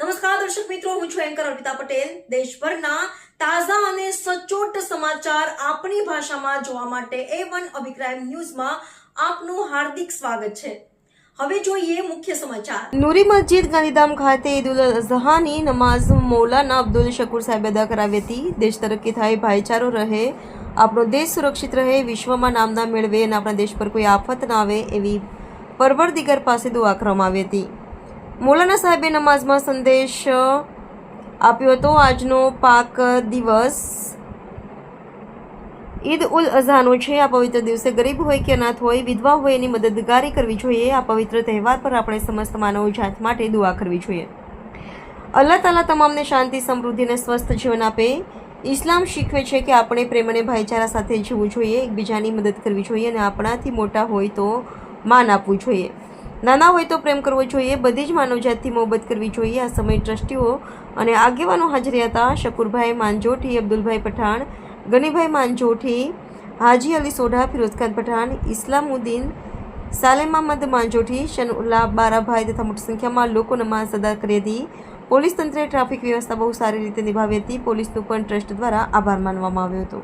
નમસ્કાર, દર્શક મિત્રો, હું છું એન્કર અર્પિતા પટેલ. દેશભરના તાજા અને સચોટ સમાચાર આપણી ભાષામાં જોવા માટે એ વન અભિપ્રાય ન્યૂઝમાં આપનું હાર્દિક સ્વાગત છે. હવે જોઈએ મુખ્ય સમાચાર. નૂરી મસ્જિદ ગાંધીધામ ખાતે ઈદ ઉલ અઝહાની નમાઝ મૌલાના અબ્દુલ શકુર સાહેબ અદા કરાવી હતી. દેશ તરક્કી થાય, ભાઈચારો રહે, આપણો દેશ સુરક્ષિત રહે, વિશ્વમાં નામના મેળવે અને આપણા દેશ પર કોઈ આફત ના આવે એવી પરવરદિગર પાસે દુઆ કરવામાં આવી હતી. મૌલાના સાહેબે નમાઝમાં સંદેશ આપ્યો હતો. આજનો પાક દિવસ ઈદ ઉલ અઝાનો છે. આ પવિત્ર દિવસે ગરીબ હોય કે અનાથ હોય, વિધવા હોય એની મદદગારી કરવી જોઈએ. આ પવિત્ર તહેવાર પર આપણે સમસ્ત માનવ જાત માટે દુઆ કરવી જોઈએ. અલ્લાહ તાલા તમામને શાંતિ, સમૃદ્ધિ અને સ્વસ્થ જીવન આપે. ઇસ્લામ શીખવે છે કે આપણે પ્રેમ અને ભાઈચારા સાથે જીવવું જોઈએ, એકબીજાની મદદ કરવી જોઈએ અને આપણાથી મોટા હોય તો માન આપવું જોઈએ. નાના હોય તો પ્રેમ કરવો જોઈએ, બધી જ માનવજાતથી મોહબ્બત કરવી જોઈએ. આ સમય ટ્રસ્ટીઓ અને આગેવાનો હાજર હતા. શકુરભાઈ માંજોઠી, અબ્દુલભાઈ પઠાણ, ગનીભાઈ માંજોઠી, હાજી અલી સોઢા ફિરોઝખાન પઠાણ, ઇસ્લામુદ્દીન, સાલેમ અહમદ માંજોઠી, શનુલ્લા બારાભાઈ તથા મોટી સંખ્યામાં લોકો નમાઝ અદા કરી હતી. પોલીસ તંત્રે ટ્રાફિક વ્યવસ્થા બહુ સારી રીતે નિભાવી હતી. પોલીસનું પણ ટ્રસ્ટ દ્વારા આભાર માનવામાં આવ્યો હતો.